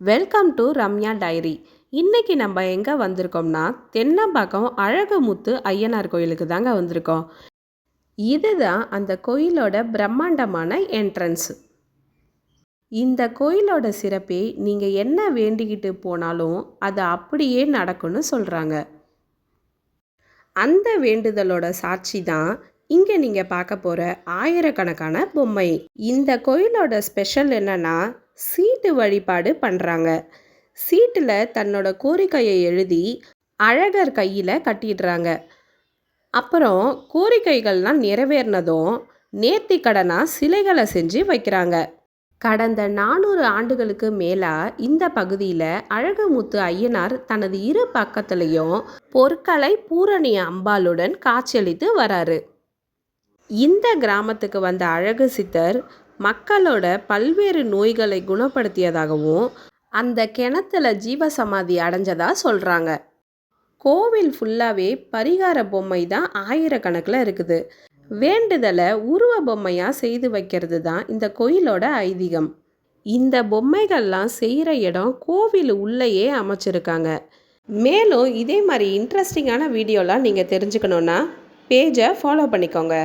Welcome to Ramya diary இன்றைக்கி நம்ம எங்கே வந்திருக்கோம்னா தென்னம்பாக்கம் அழகுமுத்து ஐயனார் கோயிலுக்கு தாங்க வந்திருக்கோம். இதுதான் அந்த கோயிலோட பிரம்மாண்டமான என்ட்ரன்ஸ் இந்த கோயிலோட சிறப்பே நீங்கள் என்ன வேண்டிக்கிட்டு போனாலும் அது அப்படியே நடக்கும்னு சொல்கிறாங்க அந்த வேண்டுதலோட சாட்சி தான் இங்கே நீங்கள் பார்க்க போகிற ஆயிரக்கணக்கான பொம்மை. இந்த கோயிலோட ஸ்பெஷல் என்னென்னா சீட்டு வழிபாடு பண்ணுறாங்க சீட்டில் தன்னோட கோரிக்கையை எழுதி அழகர் கையில் கட்டிடுறாங்க. அப்புறம் கோரிக்கைகள்லாம் நிறைவேறினதும் நேர்த்தி கடனாக சிலைகளை செஞ்சு வைக்கிறாங்க. கடந்த நானூறு ஆண்டுகளுக்கு மேலாக இந்த பகுதியில் அழகுமுத்து ஐயனார் தனது இரு பக்கத்துலேயும் பொற்களை பூரணி அம்பாளுடன் காட்சியளித்து வராரு. இந்த கிராமத்துக்கு வந்த அழகு சித்தர் மக்களோட பல்வேறு நோய்களை குணப்படுத்தியதாகவும் அந்த கிணத்துல ஜீவசமாதி அடைஞ்சதா சொல்கிறாங்க கோவில் ஃபுல்லாகவே பரிகார பொம்மை தான் ஆயிரக்கணக்கில் இருக்குது. வேண்டுதலை உருவ பொம்மையாக செய்து வைக்கிறது தான் இந்த கோயிலோட ஐதீகம். இந்த பொம்மைகள்லாம் செய்கிற இடம் கோவில் உள்ளேயே அமைச்சிருக்காங்க. மேலும் இதே மாதிரி இன்ட்ரெஸ்டிங்கான வீடியோலாம் நீங்கள் தெரிஞ்சுக்கணுன்னா பேஜை ஃபாலோ பண்ணிக்கோங்க.